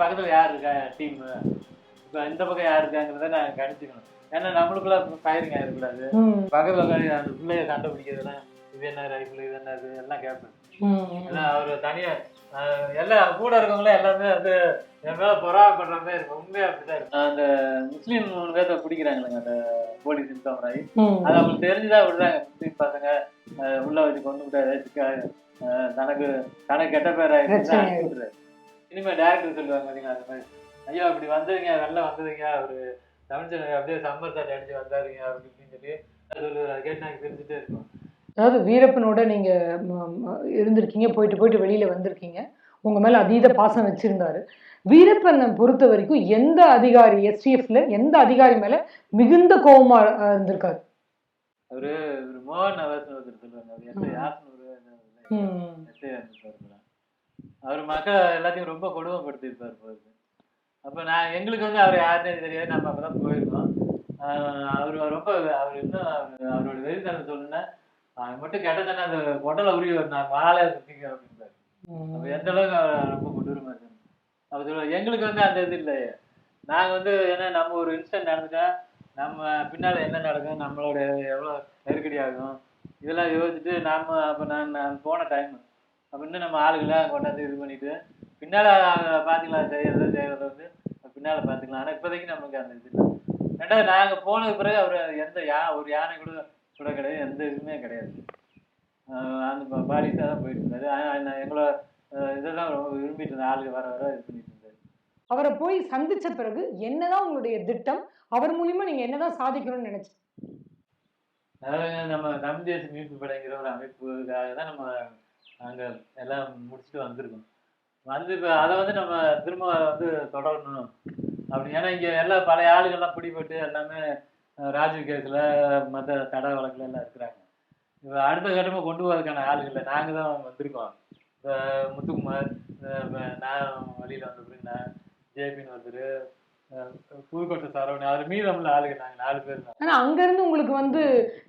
பக்கத்துல யார் இருக்கா? டீம் இப்போ இந்த பக்கம் யார் இருக்காங்கிறத நான் கணிச்சுக்கணும். ஏன்னா நம்மளுக்குள்ள ஃபயரிங் ஆயிருக்கூடாது. பக்கத்துல அந்த பிள்ளைய சண்டை பிடிக்கிறதுலாம் இது என்ன ரைஃபிள் இது என்ன இது எல்லாம் கேட்பேன். ஏன்னா அவர் தனியா ஆஹ் எல்லாம் கூட இருக்கவங்களே எல்லாமே வந்து என் மேல பொறாமப்படுற மாதிரி இருக்கும் உண்மையா அப்படிதான் இருக்கும் அந்த முஸ்லீம் மூணு பேர்த்த பிடிக்கிறாங்களேங்க அந்த போலீஸ் இன்கம் ஆகி. அது அவங்களுக்கு தெரிஞ்சுதான் விடுறாங்க முஸ்லீம் பசங்க உள்ள வச்சு கொண்டு விட்டாரு தனக்கு தனக்கு கெட்ட பேர் ஆயிடுச்சு விட்டுறாரு இனிமே டேரக்டர் சொல்லுவாங்க பாத்தீங்களா அந்த மாதிரி. ஐயோ அப்படி வந்ததுங்க வெளில வந்ததுங்க அவரு தமிழ்ச்சல் அப்படியே சம்மர் சாட்டை அடிச்சு வந்தாருங்க அப்படி இப்படின்னு சொல்லி அது ஒரு அதை கேட்டு நாங்கள் தெரிஞ்சுட்டே இருக்கோம். அதாவது வீரப்பனோட நீங்க இருந்திருக்கீங்க போயிட்டு போயிட்டு வெளியில வந்திருக்கீங்க. உங்க மேல அதீத பாசம் வச்சிருந்தாரு. வீரப்பனை பொறுத்த வரைக்கும் எந்த அதிகாரி எஸ்டிஎஃப்ல எந்த அதிகாரி மேல மிகுந்த கோபமா இருந்திருக்காரு? அவரு ஒரு மோகன் அவர்ஸ் ஒருத்தர் சொல்லுவாங்க அவர் மக்கள் எல்லாத்தையும் ரொம்ப கொடுமைப்படுத்திருப்பார் போகுது அப்ப நான் எங்களுக்கு வந்து அவர் யாருன்னே தெரியாது. நம்ம அப்பதான் போயிருக்கோம் அவர் ரொம்ப அவர் இன்னும் அவர் அவரோட வெறித்தனம் சொல்லுன்னா அவன் மட்டும் கெட்டதானே அந்த உடலை உருவி நான் வாழை சுத்திங்க அப்படின்றாரு அப்ப. எந்த அளவுக்கு அவர் ரொம்ப கொடூரமா இருக்காரு. அவர் சொல்லுவார் எங்களுக்கு வந்து அந்த இது இல்லையே. நாங்க வந்து ஏன்னா நம்ம ஒரு இன்சிடென்ட் நடந்துட்டா நம்ம பின்னால என்ன நடக்கும்? நம்மளோட எவ்வளவு நெருக்கடி ஆகும்? இதெல்லாம் யோசிச்சுட்டு நாம அப்ப நான் போன டைம் அப்ப இன்னும் நம்ம ஆளுகளை கொண்டாந்து இது பண்ணிட்டு பின்னால பாத்துக்கலாம் செய்யறது செய்யறது வந்து பின்னால பாத்துக்கலாம். ஆனா இப்போதைக்கு நமக்கு அந்த இது இல்லை. ரெண்டாவது நாங்க போனதுக்கு பிறகு அவர் எந்த யா ஒரு யானை கூட கூட கிடையாது. எந்த இதுவுமே கிடையாது. அந்த பாலிஸாக தான் போயிட்டு இருந்தாரு. ஆனா நான் எங்களோட இதெல்லாம் ரொம்ப விரும்பிட்டு இருந்த ஆளுங்க வர வர இது பண்ணிட்டு இருந்தாரு. அவரை போய் சந்திச்ச பிறகு என்னதான் உங்களுடைய திட்டம்? அவர் மூலியமா நீங்க என்னதான் சாதிக்கணும்னு நினைச்சு நம்ம தமிழ் தேச மீட்பு படைங்கிற ஒரு அமைப்புக்காக தான் நம்ம நாங்கள் எல்லாம் முடிச்சுட்டு வந்திருக்கோம். வந்து இப்போ அதை வந்து நம்ம திரும்ப வந்து தொடரணும். அப்படி ஏன்னா இங்க எல்லாம் பழைய ஆளுகள்லாம் பிடிபட்டு எல்லாமே ராஜீவ் கேஸ்ல மற்ற தடை வழக்குல எல்லாம் இருக்கிறாங்க. இப்போ அடுத்த கட்டமாக கொண்டு போகிறதுக்கான ஆளுகள் நாங்கள் தான் வந்திருக்கோம். இப்போ முத்துக்குமார் நான் வழியில் வந்த பிறகு நான் ஜேபின்னு ஒருத்தர் புதுக்கோட்டை சரவணன் அவர் மீதமுள்ள ஆளுங்க நாங்கள் நாலு பேர் ஆனா அங்க இருந்து உங்களுக்கு வந்து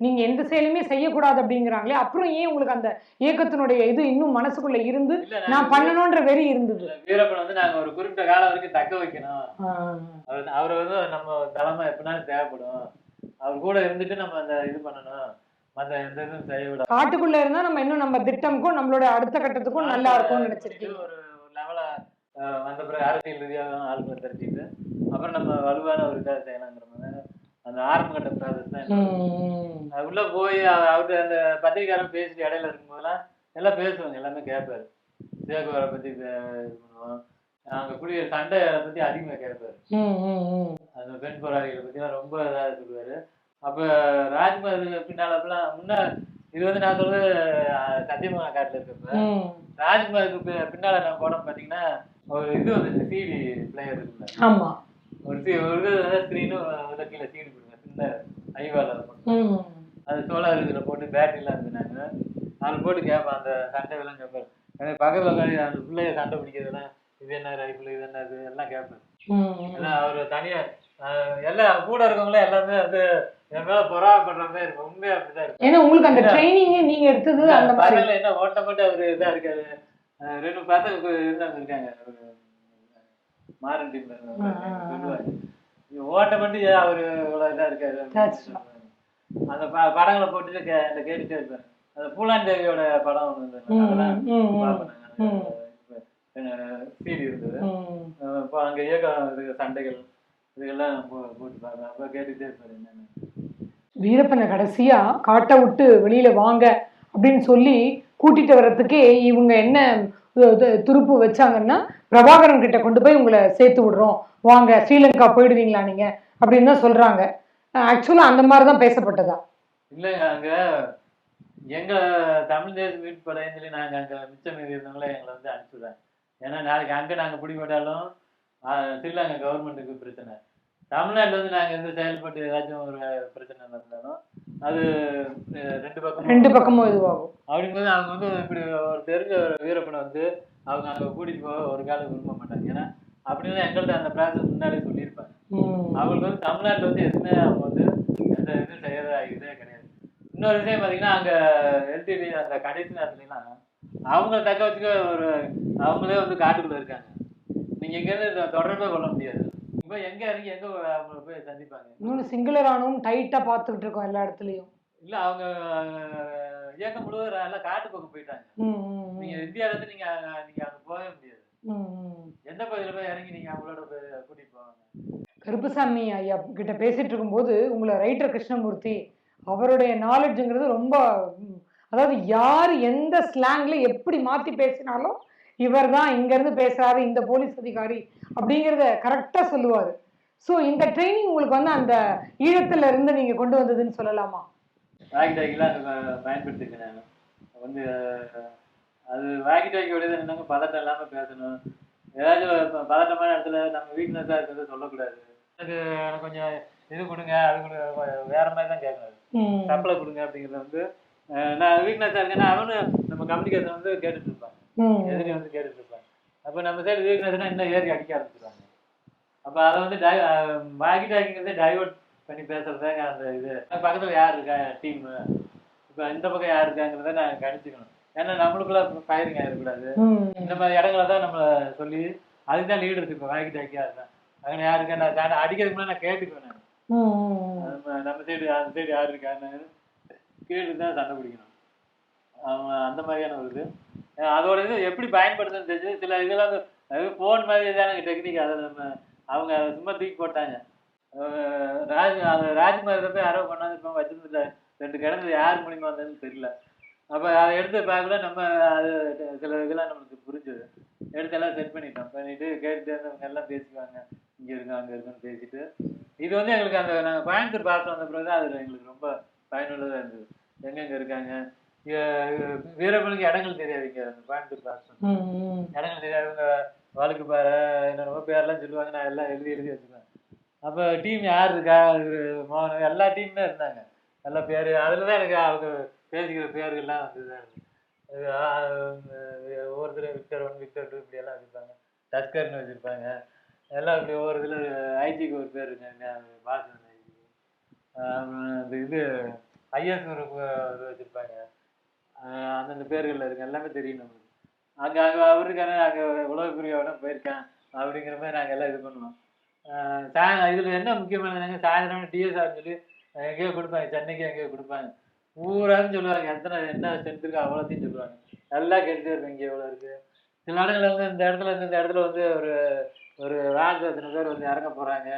நீங்க எந்த செயலுமே செய்யக்கூடாது அப்படிங்கிறாங்களே அப்புறம் ஏன் உங்களுக்கு அந்த இயக்கத்தினுடைய இது இன்னும் மனசுக்குள்ள இருந்து நான் பண்ணணும்ன்ற வெறி இருந்தது? வீரப்பன் வந்து நாங்க ஒரு குறிப்பிட்ட காலம் வரைக்கும் தக்க வைக்கணும். அவர் வந்து நம்ம தலைமை எப்படினாலும் தேவைப்படும். அவர் கூட இருந்துட்டு நம்ம அந்த இது பண்ணணும். காட்டுக்குள்ள இருந்தா நம்ம இன்னும் நம்ம திட்டம்க்கும் நம்மளோட அடுத்த கட்டத்துக்கும் நல்லா இருக்கும்னு நினைச்சிருக்கீங்க. ஒரு லெவல வந்த பிறகு அரசியல் ரீதியாக ஆளுங்களை தெரிஞ்சுட்டு அப்புறம் நம்ம வலுவான ஒரு இதாக செய்யலாங்கிற மாதிரி. அந்த ஆரம்ப கட்ட ப்ராசஸ் தான் உள்ள போய் அவர்கிட்ட அந்த பத்திரிக்காரன் பேசிட்டு இடையில இருக்கும்போதெல்லாம் எல்லாம் பேசுவாங்க எல்லாமே கேட்பாரு. சேகுவாரை பத்தி இது பண்ணுவோம் அங்க குடிய சண்டை பத்தி அதிகமா கேட்பாரு. அந்த பெண் போராளிகளை பத்தி ரொம்ப இதா சொல்லுவாரு. அப்ப ராஜ்குமார் பின்னால அப்பெல்லாம் முன்ன இது வந்து நான் சொல்றது அஹ், சத்தியமங்கல காட்டுல இருக்கப்ப. ராஜ்குமாருக்கு பின்னால நான் போனோம் பாத்தீங்கன்னா ஒரு இது வந்து சிடி பிளேயர் இருக்குல்ல. ஆமா. ஒரு சி ஒரு இது சீடி போடுங்க சின்ன ஐவால இருக்கும். அது சோலார் இதில் போட்டு பேட்டரிலாம் இருந்துனாங்க அதில் போட்டு கேட்பேன் அந்த சண்டைகள்லாம் கேட்பேன் எனக்கு பக்கத்தில் உட்காந்து அந்த பிள்ளைய சண்டை பிடிக்கிறதுலாம் இது என்ன ரைஃபிள் இது என்ன இது எல்லாம் கேட்பேன். ஏன்னா அவர் தனியாக எல்லாம் கூட இருக்கவங்களே எல்லாமே வந்து என் மேலே பொறாமப்படுற மாதிரி இருக்கும். உண்மையாக அப்படி தான் இருக்கும். ஏன்னா உங்களுக்கு அந்த ட்ரைனிங் நீங்க எடுத்தது அந்த மாதிரி. என்ன ஓட்ட மட்டும் அவர் இதாக இருக்காரு ரெண்டு பசங்க இருந்தாங்க இருக்காங்க. மாறன் டீம்ல ஆ, ஆ, ஆ. சொல்லுவாரு. "இது ஓட்ட மட்டும் அவரு இவ்வளவு இதா இருக்காரு. அந்த படங்களை போட்டுட்டு கே- இந்த கேட்டுட்டே இருப்பேன் அந்த பூலான் தேவியோட படம். ம். இப்ப இருந்தது. அங்க இயக்கம் இது சண்டைகள் இதுக்கெல்லாம் போட்டு பார்ப்பேன். அப்ப கேட்டுட்டே இருப்பாரு என்னன்னு. வீரப்பனை கடைசியா காட்டை விட்டு வெளியில வாங்க அப்படின்னு சொல்லி கூட்டிட்டு வர்றதுக்கே இவங்க என்ன துருப்பு வச்சாங்கன்னா பிரபாகரன் கிட்ட கொண்டு போய் உங்களை சேர்த்து விடுறோம். வாங்க ஸ்ரீலங்கா போயிடுவீங்களா நீங்க? அப்படின்னு தான் சொல்றாங்க. ஆக்சுவலா அந்த மாதிரி தான் பேசப்பட்டதா? இல்லைங்க அங்க எங்க தமிழ் தேச மீட்படைன்னு சொல்லி நாங்க அங்க மிச்சம் மீதி எங்களை வந்து அனுப்பிச்சுடுறாங்க. ஏன்னா நாளைக்கு அங்க நாங்க பிடிபட்டாலும் ஸ்ரீலங்கா கவர்மெண்ட்டுக்கு பிரச்சனை. தமிழ்நாட்டுல வந்து நாங்க எந்த செயல்பட்டு ஏதாச்சும் ஒரு பிரச்சனை நடந்தாலும் அது ரெண்டு பக்கம் ரெண்டு பக்கமும் இதுவாகும். அப்படிங்கும்போது அவங்க வந்து இப்படி ஒரு தெரிஞ்ச ஒரு வீரப்பனை வந்து அவங்க அங்க கூட்டிட்டு போக ஒரு காலம் விரும்ப மாட்டாங்க. ஏன்னா அப்படின்னு எங்கள்ட்ட அந்த ப்ராசஸ் முன்னாடியே சொல்லியிருப்பாங்க. அவங்களுக்கு வந்து தமிழ்நாட்டுல வந்து எதுவுமே அவங்க வந்து எந்த இதுவும் செய்யறதா இதே கிடையாது. இன்னொரு விஷயம் பார்த்தீங்கன்னா அங்க எல்டிடி அந்த கடைசி நேரத்துலலாம் அவங்கள தக்க வச்சுக்க ஒரு அவங்களே வந்து காட்டுக்குள்ள இருக்காங்க. நீங்க எங்க இருந்து தொடர்பே கொள்ள முடியாது. இப்போ எங்க இறங்கி எங்க அவங்கள போய் சந்திப்பாங்க? இன்னொன்று சிங்கள ராணுவம் டைட்டாக பார்த்துக்கிட்டு இருக்கோம் எல்லா இடத்துலையும். இல்ல அவங்க இயக்கம் முழுவதும் எல்லாம் காட்டு பக்கம் போயிட்டாங்க. நீங்க இந்தியால இருந்து நீங்க நீங்க அங்க போகவே முடியாது. எந்த பகுதியில போய் இறங்கி நீங்க அவங்களோட கூட்டிட்டு போவாங்க? கருப்புசாமி ஐயா கிட்ட பேசிட்டு இருக்கும்போது உங்களை ரைட்டர் கிருஷ்ணமூர்த்தி அவருடைய நாலேஜுங்கிறது ரொம்ப அதாவது யார் எந்த ஸ்லாங்ல எப்படி மாத்தி பேசினாலும் இவர் தான் இங்கேருந்து பேசுறாரு இந்த போலீஸ் அதிகாரி அப்படிங்கிறத கரெக்டாக சொல்லுவார். ஸோ இந்த ட்ரைனிங் உங்களுக்கு வந்து அந்த ஈழத்துல இருந்து நீங்க கொண்டு வந்ததுன்னு சொல்லலாமா? நான். வந்து அது வாக்கி டாக்கி உடையது என்னங்க பதட்டம் இல்லாம பேசணும்? ஏதாச்சும் பதட்டமான இடத்துல நம்ம வீக்னஸா இருக்கிறத சொல்லக்கூடாது. எனக்கு கொஞ்சம் இது கொடுங்க அது கொடுங்க வேற மாதிரி தான் கேட்கணும். ம், சம்பளம் கொடுங்க அப்படிங்கிறது வந்து நான் வீக்னஸா இருக்கேன்னா அவனு நம்ம கம்யூனிகேஷன் வந்து கேட்டுட்டு இருப்பாங்க ம், எதிரி வந்து கேட்டுட்டு இருப்பாங்க அப்போ நம்ம சைடு வீக்னஸ்னா இன்னும் ஏறி அடிக்க ஆரம்பிச்சிருவாங்க. அப்போ அதை வந்து டை வாக்கி டைவர்ட் பண்ணி பேசுறதாங்க அந்த இது. பக்கத்தில் யார் இருக்கா டீம் இப்போ இந்த பக்கம் யார் இருக்காங்கிறத நான் கணிச்சுக்கணும். ஏன்னா நம்மளுக்குள்ள ஃபயரிங் ஆகிடக்கூடாது ம், இந்த மாதிரி இடங்கள தான் நம்ம சொல்லி அதுக்கு தான் லீடர் இருக்கும் வாக்கி டாக்கியாக இருந்தான் அங்கே யார் இருக்கா? நான் அடிக்கிறதுக்கு முன்னாடி நான் கேட்டுக்குவேன் நான். நம்ம சைடு அந்த சைடு யார் இருக்கான்னு கேட்டு தான் சண்டை பிடிக்கணும். அந்த மாதிரியான ஒரு இது. அதோட இது எப்படி பயன்படுத்துன்னு தெரிஞ்சு சில இதெல்லாம் அது ஃபோன் மாதிரி தானே டெக்னிக் அதை நம்ம அவங்க சும்மா தூக்கி போட்டாங்க. ராஜ் அந்த ராஜ்குமார் போய் அரவு கொண்டாந்து இப்போ வச்சிருந்துட்டு. ரெண்டு கிடந்து யார் மூலிமா வந்ததுன்னு தெரியல. அப்போ அதை எடுத்து பார்க்கல நம்ம அது சில இதெல்லாம் நம்மளுக்கு புரிஞ்சுது. எடுத்து எல்லாம் செட் பண்ணிட்டோம். பண்ணிட்டு கேட்டுட்டு இருந்தவங்க எல்லாம் பேசிக்குவாங்க இங்கே இருக்கோம் அங்கே இருக்குன்னு பேசிட்டு. இது வந்து எங்களுக்கு அந்த நாங்கள் கோயம்புத்தூர் பார்த்து வந்த பிறகு தான் அது எங்களுக்கு ரொம்ப பயனுள்ளதாக இருந்தது. எங்கெங்கே இருக்காங்க? வீரப்பனுக்கு இடங்கள் தெரியாது இங்கே. அந்த கோயம்புத்தூர் ம். இடங்கள் தெரியாது. இவங்க வழுக்கு பாரு என்னென்னமோ பேர்லாம் சொல்லுவாங்க. நான் எல்லாம் எழுதி எழுதி வச்சுக்குவேன் அப்போ டீம் யார் இருக்கா? மோகன் எல்லா டீமுமே இருந்தாங்க. எல்லா பேர் அதில் தான் எனக்கு அவங்க பேசிக்கிற பேர்கள்லாம் வந்தது. அது, ஆ, அஹ், ஒவ்வொருத்தர் விக்டர் ஒன் விக்டர் டூ இப்படி எல்லாம் வச்சுருப்பாங்க. டஸ்கர்னு வச்சுருப்பாங்க. எல்லாம் இப்படி ஒவ்வொரு இதில் ஐஜிக்கு ஒரு பேர் இருக்காங்க பாசன் ஐஜி இது ஐஎஸ் ஒரு வச்சுருப்பாங்க. அந்தந்த பேர்களில் இருக்கு எல்லாமே தெரியும் நம்மளுக்கு. அங்கே அங்கே அவருக்கான அங்கே உலக பிரியாவோட போயிருக்கேன் அப்படிங்கிற மாதிரி நாங்கள் எல்லாம் இது பண்ணுவோம். ஆஹ் சாய இதில் என்ன முக்கியமானதுங்க? சாயந்தரம் டிஎஸ்ஆர்னு சொல்லி எங்கேயோ கொடுப்பாங்க சென்னைக்கு எங்கேயோ கொடுப்பாங்க. ஊரான்னு சொல்லுவாங்க எத்தனை என்ன ஸ்ட்ரென்த் இருக்கோ அவ்வளோத்தையும் சொல்லுவாங்க. எல்லாம் கேட்டுட்டே இருக்கும் இங்கே எவ்வளோ இருக்குது சில நாடுகளில் வந்து இந்த இடத்துல இருந்து இந்த இடத்துல வந்து ஒரு ஒரு வேலை எத்தனை பேர் வந்து இறங்க போகிறாங்க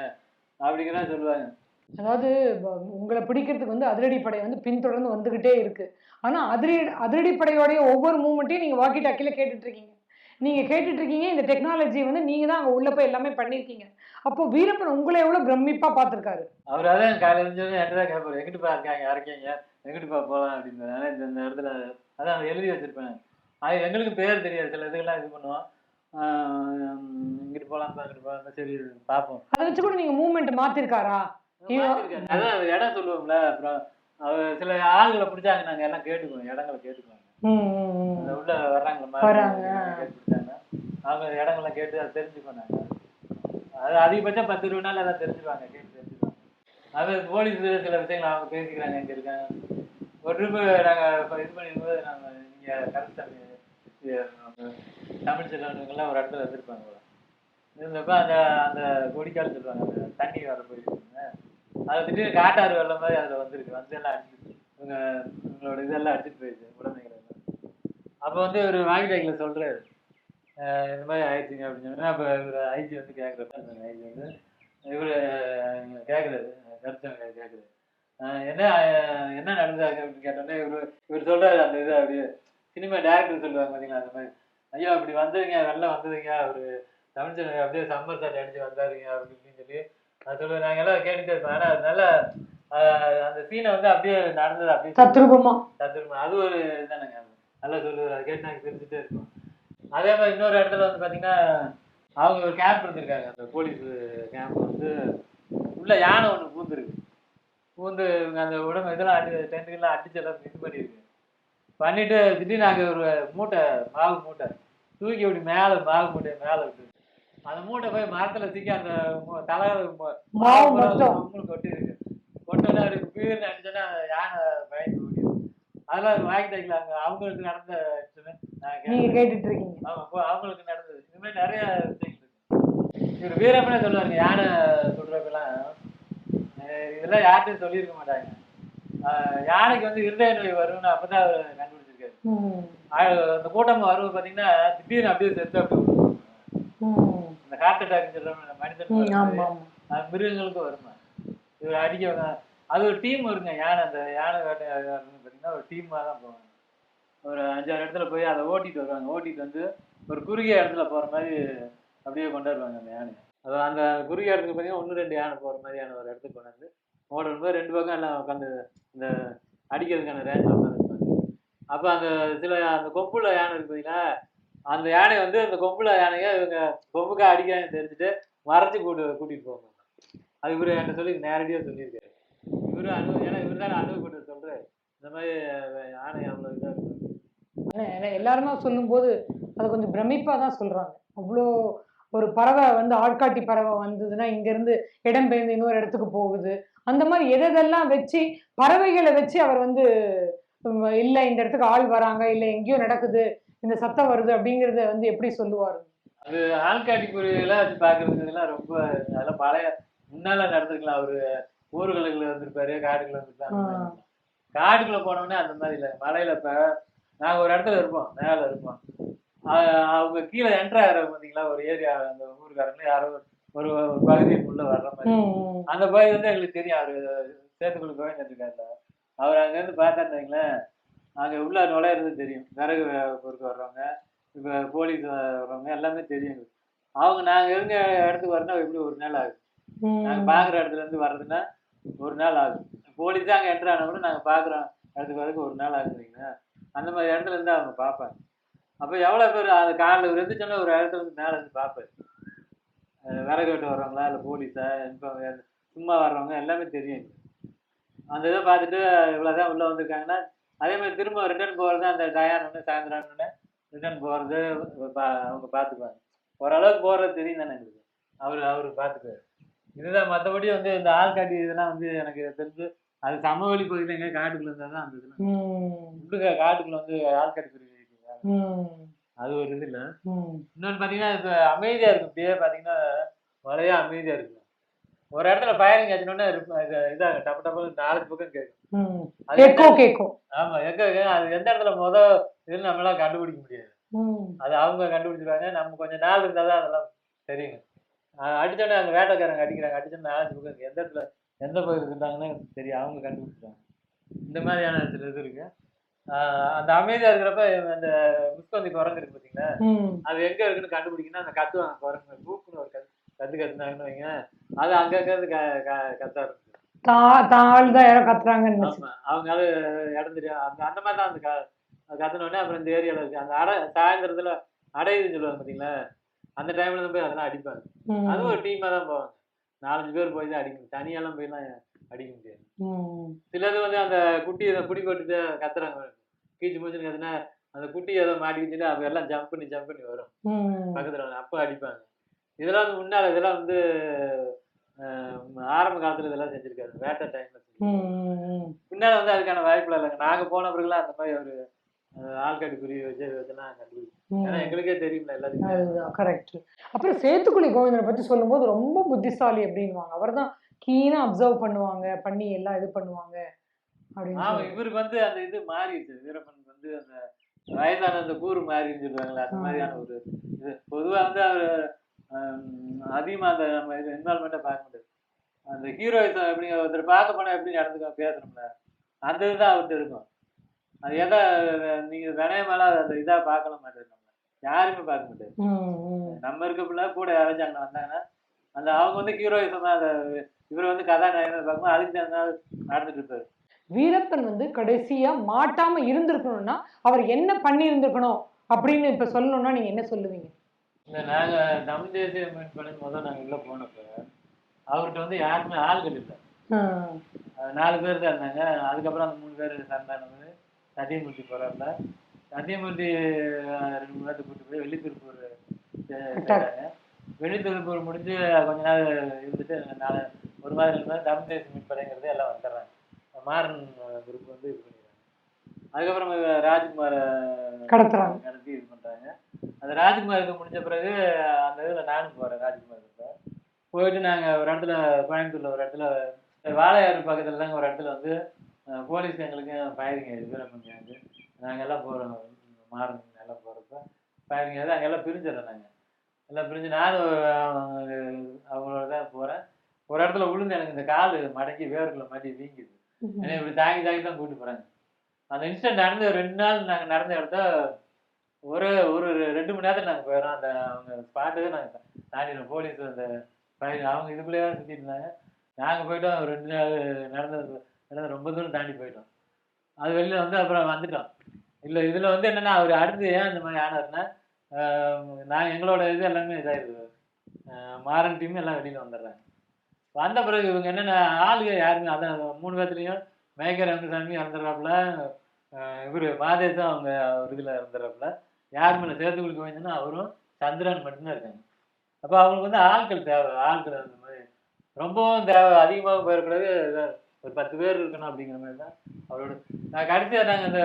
அப்படிங்கிறத சொல்லுவாங்க. அதாவது உங்களை பிடிக்கிறதுக்கு வந்து அதிரடிப்படை வந்து பின்தொடர்ந்து வந்துகிட்டே இருக்கு. ஆனா அதிரடி அதிரடிப்படையோடைய ஒவ்வொரு மூமெண்ட்டையும் நீங்க வாக்கி டாக்கில கேட்டுட்டு இருக்கீங்க நீங்க கேட்டுட்டு இருக்கீங்க இந்த டெக்னாலஜி வந்து நீங்க தான் அங்க உள்ள போய் எல்லாமே பண்ணிருக்கீங்க அப்போ வீரப்பன் உங்களை எவ்வளவு பிரமிப்பா பார்த்திருக்காரு? அவர் அதான் காலையில் என்கிட்ட கேட்பாரு எங்கிட்டுப்பா இருக்காங்க? இறக்கிங்க எங்கிட்டுப்பா போகலாம் அப்படின்னு இந்த இடத்துல அதான் அதை எழுதி வச்சிருப்பேன் அது எங்களுக்கு பேர் தெரியாது. சில இதுக்கெல்லாம் இது பண்ணுவோம். இங்கிட்டு போகலாம் அங்கிட்டு போகலாம் சரி பார்ப்போம். அதை வச்சு கூட நீங்க மூமெண்ட் மாத்திருக்காரா. அதான் இடம் சொல்லுவோம்ல அப்புறம் சில ஆளுகளை பிடிச்சாங்க நாங்கள் எல்லாம் கேட்டுக்குவோம் இடங்களை கேட்டுக்குவாங்க. உள்ள வர்றாங்களா வர்றாங்க. அவங்க இடங்கள்லாம் கேட்டு அதை தெரிஞ்சுக்குவோம் நாங்கள் அது அதிகபட்சம் பத்து ரூபானால அதை தெரிஞ்சுக்குவாங்க கேட்டு தெரிஞ்சுக்குவாங்க. அது போலீஸ் சில விஷயங்கள் அவங்க பேசிக்கிறாங்க எங்க இருக்காங்க. ஒரு நாங்கள் இப்போ இது பண்ணிருக்கும்போது நாங்கள் இங்கே கருத்து தமிழ் செல்வங்கள்லாம் ஒரு இடத்துல வச்சுருப்பாங்க இருந்தப்ப அந்த அந்த கொடிக்கால் சொல்லுவாங்க அந்த தண்ணி வர போயிருக்குங்க அதை திடீர்னு காட்டாறு வெள்ளம் மாதிரி அதில் வந்துருக்கு. வந்து எல்லாம் அடிச்சு இவங்க இவங்களோட இதெல்லாம் அடிச்சுட்டு போயிடுச்சு. உடமைகளை எல்லாம் அப்போ வந்து ஒரு வாங்கிட்டாக்கில் சொல்கிறாரு இந்த மாதிரி ஆயிடுச்சுங்க அப்படின்னு சொன்னா அப்போ இவர் ஐஜி வந்து கேட்குறப்ப ஐஜி வந்து இவர் கேட்குறாரு கருத்தவங்க கேட்குறாரு என்ன என்ன நடந்தாங்க அப்படின்னு கேட்டோன்னே இவர் இவர் சொல்றாரு அந்த இது அப்படியே சினிமா டேரக்டர் சொல்லுவாங்க பார்த்தீங்களா அந்த மாதிரி. ஐயோ அப்படி வந்ததுங்க வெளில வந்ததுங்க அவர் தமிழ் அப்படியே சம்மர் சாட் அடிச்சு வந்தாருங்க அப்படி இப்படின்னு சொல்லி நான் சொல்லுவேன் நாங்கள் எல்லாம் கேட்டுட்டே இருப்போம் ஆனால் அதனால அந்த சீனை வந்து அப்படியே நடந்தது அப்படியே தத்ரூபமா தத்துருமா அது ஒரு இதுதானங்க நல்லா சொல்லுவார். அதை கேட்டு நாங்கள் தெரிஞ்சுட்டே இருக்கோம் அதே மாதிரி இன்னொரு இடத்துல வந்து பார்த்தீங்கன்னா அவங்க ஒரு கேம்ப் இருந்திருக்காங்க. அந்த போலீஸ் கேம்ப் வந்து உள்ள யானை ஒன்று பூந்துருக்கு. பூந்து இவங்க அந்த உடம்பு இதெல்லாம் அடி டென்ட்டுக்கெல்லாம் அடிச்சு எல்லாம் இது பண்ணியிருக்கு. பண்ணிட்டு திடீர்னு அங்கே ஒரு மூட்டை மாவு மூட்டை தூக்கி அப்படி மேலே மாவு மூட்டையை மேலே விட்டு அந்த மூட்டை போய் மரத்தில் தூக்கி அந்த தலை மாவு கொட்டி இருக்கு. கொட்டோன்னே அப்படி பீர்னு அடிச்சோன்னா யானை பயந்து ஓடிடும். அதெல்லாம் வாங்கி தைக்கலாங்க அவங்களுக்கு நடந்த நீங்க. கேட்டுட்டு இருக்கீங்க ஆமா அவங்களுக்கு நடந்தது. இந்த மாதிரி நிறைய விஷயங்கள் இருக்கு. இவர் வீரப்பனே சொல்லுவாருங்க யானை சொல்றப்பெல்லாம் இதெல்லாம் யார்ட்டும் சொல்லியிருக்க மாட்டாங்க. யானைக்கு வந்து இருதய நோய் வரும்னு அப்பதான் அவர் கண்டுபிடிச்சிருக்காரு. அந்த கூட்டம் வருவது பாத்தீங்கன்னா திடீர்னு அப்படியே செத்து அப்படி இந்த ஹார்ட் அட்டாக் சொல்றோம் மனிதன் ம், ஆமா ஆமா. அது மிருகங்களுக்கும் வருமா? இவர் அடிக்க அது ஒரு டீம் வருங்க யானை அந்த யானை வேட்டையாடுறது பார்த்தீங்கன்னா ஒரு டீமாக தான் போவாங்க. ஒரு அஞ்சாறு இடத்துல போய் அதை ஓட்டிட்டு வருவாங்க. ஓட்டிட்டு வந்து ஒரு குறுகிய இடத்துல போகிற மாதிரி அப்படியே கொண்டாடுவாங்க அந்த யானையை. அது அந்த குறுகிய இடத்துக்கு பார்த்தீங்கன்னா ஒன்று ரெண்டு யானை போகிற மாதிரியான ஒரு இடத்துக்கு கொண்டாந்து ஓடுறது போது ரெண்டு பக்கம் எல்லாம் உட்காந்து இந்த அடிக்கிறதுக்கான ரேஞ்சில் உட்காந்துருப்பாங்க அப்போ அந்த சில அந்த கொம்புல யானை இருக்கு பார்த்தீங்கன்னா அந்த யானை வந்து அந்த கொம்புல யானையை இவங்க கொம்புக்கா அடிக்கான்னு தெரிஞ்சுட்டு மறைச்சு கூட்டு கூட்டிட்டு போவாங்க. அது இவரு என்கிட்ட சொல்லி நேரடியாக சொல்லியிருக்காரு. இவரு அனு ஏன்னா இவரு தான் அனுபவ கூட்டு சொல்றாரு. இந்த மாதிரி யானை அவ்வளவு இதாக இருக்கு. ஏன்னா எல்லாருமே சொல்லும்போது அதை கொஞ்சம் பிரமிப்பாக தான் சொல்றாங்க. அவ்வளோ ஒரு பறவை வந்து ஆட்காட்டி பறவை வந்ததுன்னா இங்கேருந்து இடம் பெயர்ந்து இன்னொரு இடத்துக்கு போகுது. அந்த மாதிரி எதெல்லாம் வச்சு பறவைகளை வச்சு அவர் வந்து இல்லை இந்த இடத்துக்கு ஆள் வராங்க இல்லை எங்கேயோ நடக்குது இந்த சத்தம் வருது அப்படிங்கறத வந்து எப்படி சொல்லுவாரு? அது ஆள்காட்டி குருவியெல்லாம் வச்சு பாக்குறதுக்கு இதெல்லாம் ரொம்ப அதெல்லாம் பழைய முன்னால நடந்திருக்கலாம். அவரு ஊர்களுக்குள்ள வந்திருப்பாரு காடுக்குள்ள வந்திருப்பாரு. காடுக்குள்ள போனோடனே அந்த மாதிரி இல்லை. மலையில இப்ப நாங்க ஒரு இடத்துல இருப்போம் மேல இருப்போம். அவங்க கீழே என்ட்ரு ஆகிறாங்க பாத்தீங்களா ஒரு ஏரியா அந்த ஊருக்காரங்க யாரோ ஒரு பகுதிக்குள்ள வர்ற மாதிரி. அந்த பகுதி வந்து எங்களுக்கு தெரியும். அவரு சேத்துக்குள்ள கோவிந்தன் இருக்காருல்ல அவர் அங்க இருந்து பார்த்தான்னு வைங்களேன். அங்க உள்ள நுழையிறது தெரியும். விறகு பொறுக்க வர்றவங்க இப்ப போலீஸ் வர்றவங்க எல்லாமே தெரியும். அவங்க நாங்க இருக்க இடத்துக்கு வரணும் எப்படி ஒரு நாள் ஆகுது. ம், நாங்க பாக்குற இடத்துல இருந்து வர்றதுன்னா ஒரு நாள் ஆகும் போலீஸ் அங்க என்ட்ரு ஆனா கூட நாங்க பாக்குறோம் இடத்துக்கு வரதுக்கு ஒரு நாள் ஆகுதுங்களா அந்த மாதிரி இடத்துல இருந்து அவங்க பார்ப்பாங்க அப்ப எவ்வளவு பேர் அந்த காலில் இருந்து சொன்ன ஒரு இடத்துல இருந்து மேல இருந்து பார்ப்பாரு விறகு வெட்ட வர்றவங்களா இல்லை போலீஸா சும்மா வர்றவங்க எல்லாமே தெரியும். அந்த இதை பார்த்துட்டு இவ்வளோதான் உள்ள வந்திருக்காங்கன்னா அதே மாதிரி திரும்ப ரிட்டர்ன் போகிறது அந்த டயானு சாயந்தரம்னு ரிட்டர்ன் போகிறது அவங்க பார்த்துக்குவாங்க ஓரளவுக்கு போகிறது தெரியும் தானே எங்களுக்கு. அவர் அவர் பார்த்துக்குவாரு இதுதான் மற்றபடி வந்து இந்த ஆள்காட்டி இதெல்லாம் வந்து எனக்கு தெரிஞ்சு அது சமவெளி பகுதியில் எங்கே காட்டுக்குள்ள இருந்தால் தான் அந்த இதெல்லாம் காட்டுக்குள்ள வந்து ஆள்காட்டி. ம், அது ஒரு இது இல்லை. இன்னொன்று பார்த்தீங்கன்னா இப்போ அமைதியாக இருக்கும். இப்படியே பார்த்தீங்கன்னா மழையா அமைதியாக இருக்கும். ஒரு இடத்துல ஃபயரிங் ஆச்சுனோடனே இதாக டப்பு டப்பு நாலு பக்கம் கேட்கும். ம். அது எக்கோ கேக்கும் ஆமா எங்க அது எந்த இடத்துல முத இதுன்னு நம்மளால கண்டுபிடிக்க முடியாது. அது அவங்க கண்டுபிடிச்சிருவாங்க. நம்ம கொஞ்சம் நாள் இருந்தால் தான் அதெல்லாம் தெரியுங்க அஹ் அடிச்சோடனே அந்த வேட்டைக்காரங்க அடிக்கிறாங்க. அடிச்சோடனே நாலஞ்சு பக்கம். எந்த இடத்துல எந்த பகுதியில் இருந்தாங்கன்னு தெரியும். அவங்க கண்டுபிடிச்சிருவாங்க. இந்த மாதிரியான சில இது இருக்கு. அந்த அமைதியா இருக்கிறப்ப அந்த முஸ்கந்தி குரங்கு இருக்கு பார்த்தீங்களா ம், அது எங்க இருக்குன்னு கண்டுபிடிக்கணும் அந்த கத்துவாங்க குரங்கு கூப்புன்னு ஒரு கத்து கத்து கத்துனாங்கன்னு வைங்க. அது அங்கங்க இருந்து க க- கத்த ஆரம்பிச்சிடும் தா தாள் தான் யாரோ கத்துறாங்கன்னு. ஆமா. அவங்க அது இடம் தெரியும் அந்த அந்த மாதிரி தான் அந்த க அது கத்துன உடனே அப்புறம் இந்த ஏரியால இருக்கு. அந்த அடை சாயந்தரத்துல அடையுதுன்னு சொல்லுவாங்க பாத்தீங்களா? அந்த டைம்ல தான் போய் அதெல்லாம் அடிப்பாங்க. அதுவும் ஒரு டீமா தான் போவாங்க. நாலஞ்சு பேர் போய் தான் அடிக்க முடியும் தனியெல்லாம் போய்லாம் அடிக்க முடியாது. சிலது வந்து அந்த குட்டி இதை குடி போட்டுட்டு கத்துறாங்க கீச்சு மூச்சுன்னு கத்துனா அந்த குட்டி ஏதோ மாட்டிக்கிச்சுட்டு அவங்க எல்லாம் ஜம்ப் பண்ணி ஜம்ப் பண்ணி வரும். பக்கத்துல அப்போ அடிப்பாங்க. இதெல்லாம் வந்து முன்னால இதெல்லாம் வந்து ஆரம்ப காலத்துல இதெல்லாம் செஞ்சிருக்காரு. வேட்டை டைம்ல. பின்னால வந்து அதுக்கான வாய்ப்புலாம் இல்லைங்க. நாங்க போன பிறகுலாம் அந்த மாதிரி ஒரு அஹ், ஆள்காட்டி குருவி வச்சு வச்சுலாம் ஏன்னா எங்களுக்கே தெரியும்ல எல்லாத்துக்குமே. கரெக்ட் அப்புறம் சேத்துக்குழி கோவிந்தனை பத்தி சொல்லும்போது ரொம்ப புத்திசாலி அப்படின்வாங்க அவர் தான் கீனா அப்சர்வ் பண்ணுவாங்க பண்ணி எல்லாம் இது பண்ணுவாங்க அப்படின்னு ஆமா. இவருக்கு வந்து அந்த இது மாறிடுச்சு. வீரப்பன் வந்து அந்த வயதான அந்த கூறு மாறின்னு சொல்லுவாங்கல்ல அந்த. மாதிரியான ஒரு இது. பொதுவா வந்து அவர் அதிகமா அந்த நம்ம இது இன்வால்மெண்ட்டை பார்க்க முடியாது. அந்த ஹீரோயிசம் எப்படி ஒருத்தர் பார்க்க போனா எப்படி நடந்துக்க பேசணும்ல அந்த இதுதான் அவர்கிட்ட இருக்கும். அது எதை நீங்க வினய மேல அந்த இதா பார்க்கல மாட்டாரு நம்ம யாருமே பார்க்க மாட்டாரு ம், ம். நம்ம இருக்கப்பல கூட யாராச்சும் அங்கே வந்தாங்கன்னா அந்த அவங்க வந்து ஹீரோயிசம் தான் அந்த இவர் வந்து கதாநாயகன் பார்க்கும்போது அதுக்கு தகுந்த நடந்துட்டு இருப்பாரு. வீரப்பன் வந்து கடைசியா மாட்டாம இருந்திருக்கணும்னா அவர் என்ன பண்ணி இருந்திருக்கணும் அப்படின்னு இப்ப சொல்லணும்னா நீங்க என்ன சொல்லுவீங்க? இல்லை நாங்கள் தமிழ் தேசிய பண்ணி முதல் நாங்கள் உள்ளே போனப்போ அவர்கிட்ட வந்து யாருமே ஆள்கள் இல்லை. நாலு பேர் தான் இருந்தாங்க. அதுக்கப்புறம் அந்த மூணு பேர் சந்தானவர் சத்தியமூர்த்தி போகிறாப்புல சத்தியமூர்த்தி ரெண்டு மூணு பேர்த்து கூட்டு போய் வெள்ளித்திருப்பூர் சேர்த்தாங்க வெள்ளித்திருப்பூர் முடிஞ்சு கொஞ்ச நாள் இருந்துட்டு நாலு ஒரு மாதிரி இருந்தால் தமிழ் தேசிய மீட் படைங்கிறது எல்லாம் வந்துடுறாங்க. மாறன் குரூப் வந்து இது பண்ணிடுறாங்க. அதுக்கப்புறம் ராஜ்குமாரை கடத்துறாங்க. நடத்தி இது பண்ணுறாங்க அந்த ராஜ்குமார் இது முடிஞ்ச பிறகு அந்த இதில் நானும் போகிறேன் ராஜ்குமார் இதுல. போயிட்டு நாங்கள் ஒரு இடத்துல கோயம்புத்தூர்ல ஒரு இடத்துல வாழையாறு பக்கத்துல தாங்க ஒரு இடத்துல வந்து போலீஸ் எங்களுக்கு ஃபயரிங் வீரப்பன் கேங்கு நாங்கள் எல்லாம் போகிறோம் மாறன் எல்லாம் போகிறப்ப ஃபயரிங் ஆகுது அங்கே எல்லாம் பிரிஞ்சிடறோம் நாங்கள் எல்லாம் பிரிஞ்சு நானும் அவங்களோட தான் போகிறேன் ஒரு இடத்துல விழுந்து எனக்கு இந்த கால் மடக்கி வேர்க்குள்ள மாட்டி வீங்குது. என்னை இப்படி தாங்கி தாங்கி தான் கூட்டி போகிறாங்க அந்த இன்சிடென்ட் நடந்து ரெண்டு நாள் நாங்கள் நடந்த இடத்த ஒரு ஒரு ரெண்டு மணி நேரத்தில் நாங்கள் போயிடறோம். அந்த அவங்க ஸ்பாட்டுக்கு நாங்கள் தாண்டிடுவோம் போலீஸ் அந்த ஃபைன் அவங்க இதுக்குள்ளேயே தான் சுற்றிட்டு இருந்தாங்க. நாங்கள் போயிட்டோம். ரெண்டு நாள் நடந்தது நடந்து ரொம்ப தூரம் தாண்டி போயிட்டோம். அது வெளியில் வந்து அப்புறம் வந்துட்டோம். இல்லை இதில் வந்து என்னென்னா அவர் அடுத்து ஏன் இந்த மாதிரி ஆனார்னா நான் எங்களோட இது எல்லாமே இதாகிடுது மாறன் டீம் எல்லாம் வெளியில் வந்துடுறாங்க. வந்த பிறகு இவங்க என்னென்ன ஆளுங்க யாருமே அதான் மூணு பேர்த்துலேயும் மேகர் ரங்கசாமி இறந்துடுறாப்புல. இவர் மாதேசம் அவங்க ஒரு இதில் இறந்துடுறாப்புல. யார் மேலே சேர்த்து கொடுக்க வேண்டியதுன்னா அவரும் சந்திரன் மட்டும்தான் இருக்காங்க. அப்போ அவங்களுக்கு வந்து ஆட்கள் தேவை. ஆட்கள் அந்த மாதிரி. ரொம்பவும் தேவை. அதிகமாக போயிடக்கூடாது ஒரு பத்து பேர் இருக்கணும் அப்படிங்கிற மாதிரி தான் அவரோட. நான் கடைசியாக நாங்கள் இந்த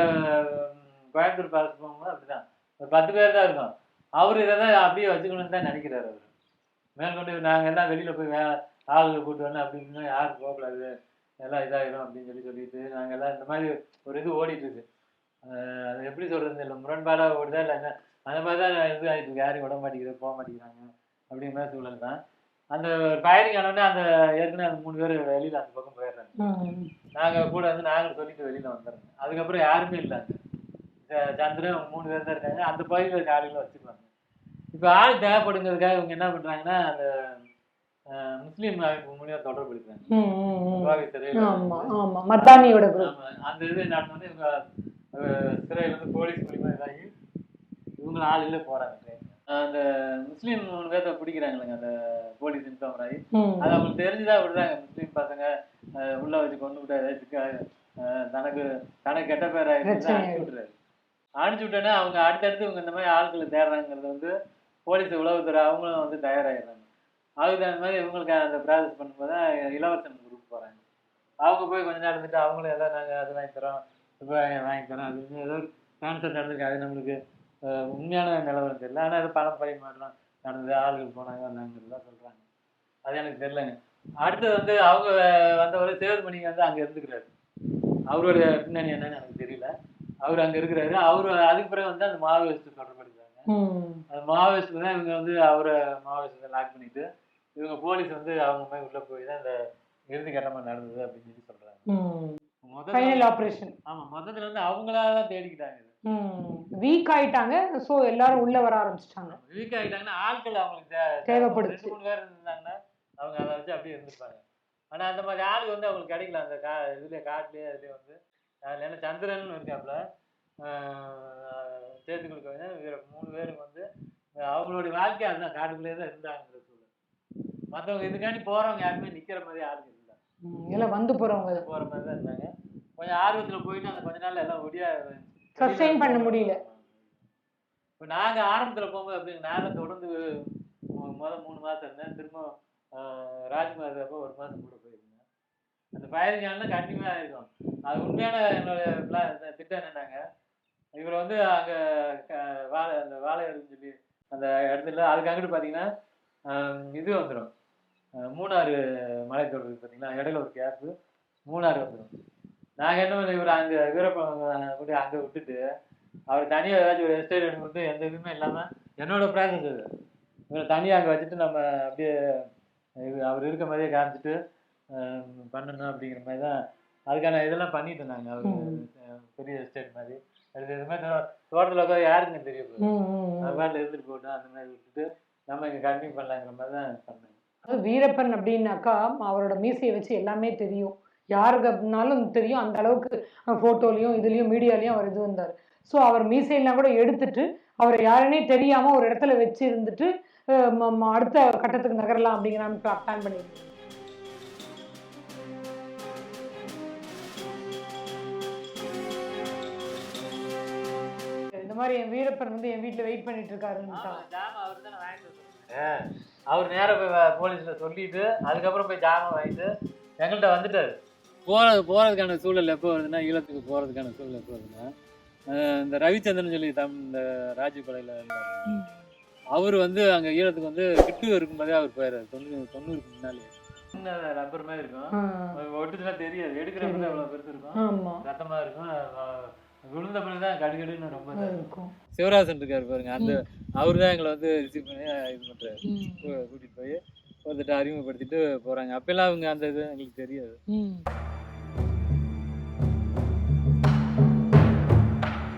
கோயம்புத்தூர் பார்த்து போகும்போது அப்படிதான். ஒரு பத்து பேர் தான் இருக்கோம். அவர் இதை தான் அப்படியே வச்சுக்கணும்னு தான் நினைக்கிறாரு அவர். மேற்கொண்டு நாங்கள் எல்லாம் வெளியில் போய் வே ஆளுகளை கூட்டு வரணும் அப்படின்னா யாரும் போகக்கூடாது. எல்லாம் இதாகிடும் அப்படின்னு சொல்லி சொல்லிட்டு நாங்கள் எல்லாம் இந்த மாதிரி ஒரு இது ஓடிட்டு இருக்கு. அது எப்படி சொல்றது? இல்லை முரண்பாடாக ஓடுதா? இல்லை என்ன அந்த மாதிரி தான் இது ஆகிட்டு யாரும் விட மாட்டேங்குது போக மாட்டேங்கிறாங்க அப்படிங்கிற மாதிரி சூழல் தான். அந்த ஃபயரிங் ஆனோடனே அந்த ஏற்கனவே அந்த மூணு பேர் வெளியில் அந்த பக்கம் போயிடுறாங்க. நாங்கள் கூட வந்து நாங்களும் சொல்லிட்டு வெளியில் வந்துடுறோம். அதுக்கப்புறம் யாருமே இல்லை சந்திரன் மூணு பேர் தான் இருக்காங்க. அந்த பகுதியில் இருக்க ஆளுகளை வச்சுக்குவாங்க. இப்போ ஆள் தேவைப்படுங்கிறதுக்காக இவங்க என்ன பண்ணுறாங்கன்னா அந்த முஸ்லீம் அமைப்பு மூலியம் தொடர்பு எடுக்கிறாங்க அந்த இது நடந்தோடனே இவங்க அஹ், சிறையில இருந்து போலீஸ் மூலியமா இதாகி இவங்க ஆளுகளே போறாங்க. அந்த முஸ்லீம் மூணு பேர்த்த பிடிக்கிறாங்களேங்க அந்த போலீஸ் இன்ஃபார்மர் ஆகி அது அவங்களுக்கு தெரிஞ்சுதான் விடுறாங்க முஸ்லீம் பசங்க உள்ள வச்சு கொண்டு விட்டா ஏதாச்சும் தனக்கு தனக்கு கெட்ட பேர் ஆயிடுச்சு அனுப்பிச்சு விட்டுறாரு. அனுப்பிச்சு விட்டோன்னே அவங்க அடுத்தடுத்து இவங்க இந்த மாதிரி ஆட்களை தேடுறாங்கிறது வந்து போலீஸ் உளவுத்துறை அவங்களும் வந்து தயாராகிடுறாங்க அதுக்கு அந்த மாதிரி இவங்களுக்கு அந்த ப்ராசஸ் பண்ணும்போது இளவரசன் குரூப் போகிறாங்க அவங்க போய் கொஞ்ச நேரம் இருந்துட்டு அவங்களும் எல்லாம் நாங்கள் அது வாங்கி தரோம். இப்போ வாங்கி தரோம் அப்படின்னு ஏதோ கான்செப்ட் நடந்திருக்கு. அது நம்மளுக்கு உண்மையான நிலவரம் தெரியல. ஆனால் ஏதோ பணம் பரிமாற்றம் நடந்தது. ஆளுகள் போனாங்க வந்தாங்கிறதுலாம் சொல்கிறாங்க அது எனக்கு தெரியலங்க. அடுத்து வந்து அவங்க வந்தவர் சேதுமணி வந்து அங்கே இருந்துக்கிறாரு. அவரோட பின்னணி என்னன்னு எனக்கு தெரியல. அவர் அங்கே இருக்கிறாரு. அவர் அதுக்கு பிறகு வந்து அந்த மாவோயிஸ்ட் தொடர்படுத்துறாங்க அந்த மாவோயிஸ்ட்ல தான் இவங்க வந்து அவரை மாவோயிஸ்ட் லாக் பண்ணிட்டு இவங்க போலீஸ் வந்து அவங்க மாதிரி உள்ள போய் தான் இந்த இறுதி கட்டமா நடந்தது அப்படின்னு சொல்லி சொல்றாங்க. முதல்ல ஃபைனல் ஆபரேஷன் ஆமா முதல்ல வந்து அவங்களா தான் தேடிக்கிட்டாங்க வீக் ஆயிட்டாங்க. சோ எல்லாரும் உள்ள வர ஆரம்பிச்சிட்டாங்க. வீக் ஆகிட்டாங்கன்னா ஆட்கள் அவங்களுக்கு தே- தேவைப்படுச்சு. ரெண்டு மூணு பேர் இருந்தாங்கன்னா அவங்க அதை வச்சு அப்படியே இருந்துப்பாங்க. ஆனா அந்த மாதிரி ஆள் வந்து அவங்களுக்கு கிடைக்கல. அந்த கா இதுல காட்டுலயே அதுலயே வந்து. அதுல ஏன்னா சந்திரன் இருக்காப்புல ஆஹ் சேர்த்து கொடுக்க இவர மூணு பேருக்கு வந்து அவங்களுடைய வாழ்க்கை அதுதான். காட்டுக்குள்ளேயே தான் இருந்தாங்கிற சூழல். மற்றவங்க இதுக்காண்டி போறவங்க யாருமே நிக்கிற மாதிரி ஆளுங்க இல்லை. எல்லாம் வந்து போறவங்க. போற மாதிரி தான் இருந்தாங்க. கொஞ்சம் ஆர்வத்துல போயிட்டு அந்த கொஞ்ச நாள்ல எல்லாம் ஒடியா Sustain பண்ண முடியல. இப்போ நாங்க ஆரம்பத்துல போகும்போது அப்படி நானும் தொடர்ந்து மு- முத மூணு மாசம் இருந்தேன். திரும்ப ராஜ்குமார் அப்போ ஒரு மாசம் கூட போயிருந்தேன். அந்த ஃபயரிங் ஆனா கண்டிப்பா இருக்கும் அது உண்மையான என்னோட திட்டம் என்னன்னாங்க இவர் வந்து அங்க வாழை அந்த வாழையாறுன்னு சொல்லி அந்த இடத்துல அதுக்கு அங்கிட்டு பாத்தீங்கன்னா இது வந்துடும் மூணாறு மலைத்தொடர் பார்த்தீங்களா இடையில ஒரு கேப்பு மூணாறு வந்துடும் நாங்கள் என்ன பண்ண இவர் அங்கே வீரப்பன் கூட அங்கே விட்டுட்டு அவர் தனியாக ஏதாச்சும் ஒரு எஸ்டேட் எடுத்து எந்த இதுவுமே இல்லாமல் என்னோட ப்ராசஸ் அது இவரை தனியாக அங்கே வச்சுட்டு நம்ம அப்படியே அவர் இருக்க மாதிரியே காமிச்சிட்டு பண்ணணும் அப்படிங்கிற மாதிரி தான் அதுக்கான இதெல்லாம் பண்ணிட்டு நாங்கள் அவர். பெரிய எஸ்டேட் மாதிரி. அது இது மாதிரி தோட்டத்தில் உட்காந்து யாருக்குன்னு ம். அது பாட்டில் இருந்துட்டு போட்டோம் அந்த மாதிரி விட்டுட்டு நம்ம இங்கே கண்டினியூ பண்ணலாங்கிற மாதிரி தான் அதாவது வீரப்பன் அப்படின்னாக்கா அவரோட மீசையை வச்சு எல்லாமே தெரியும். யாருக்கு அப்படின்னாலும் தெரியும் அந்த அளவுக்கு ஃபோட்டோலையும் இதுலேயும் மீடியாலையும் அவர் இது வந்தார். ஸோ அவர் மீசையெல்லாம் கூட எடுத்துட்டு அவரை யாருன்னே தெரியாம ஒரு இடத்துல வச்சு இருந்துட்டு அடுத்த கட்டத்துக்கு நகரலாம் அப்படிங்கிற பிளான் பண்ணியிருந்தாங்க இந்த மாதிரி என் வீரப்பன் வந்து என் வீட்டில் வெயிட் பண்ணிட்டு இருக்காருன்னு அவர் நேரா போய் போலீஸ்ல சொல்லிட்டு அதுக்கப்புறம் போய் ஜாமம் வாங்கிட்டு எங்கள்கிட்ட வந்துட்டாரு. போறது போறதுக்கான சூழல் எப்போ வருதுன்னா ஈழத்துக்கு போறதுக்கான சூழல் எப்போ வருதுன்னா இந்த ரவிச்சந்திரன் சொல்லி தம் இந்த ராஜீவ் கொலையில் இருந்தார் அவர் வந்து அங்கே ஈழத்துக்கு வந்து கிட்டு இருக்கும்போதே அவர் போயிடுறாரு தொண்ணூறு தொண்ணூறுக்கு முன்னாலே. சின்ன ரப்பர் மாதிரி இருக்கும். ஆ, ஒட்டுச்சுன்னா தெரியாது. எடுக்கிறப்ப அவ்வளோ பெருசு இருக்கும். ஆமா. ரத்தமா இருக்கும். விழுந்த பிறகு தான் கடுகடுன்னு ரொம்ப இருக்கும். சிவராசன் இருக்காரு பாருங்க. அந்த அவர் தான் எங்களை வந்து ரிசீவ் பண்ணி இது பண்றாரு. ம், கூ- கூட்டிட்டு போய் ஒருத்தட்ட அறிமுகப்படுத்திட்டு போறாங்க. அப்பெல்லாம் அவங்க அந்த இது எங்களுக்கு தெரியாது.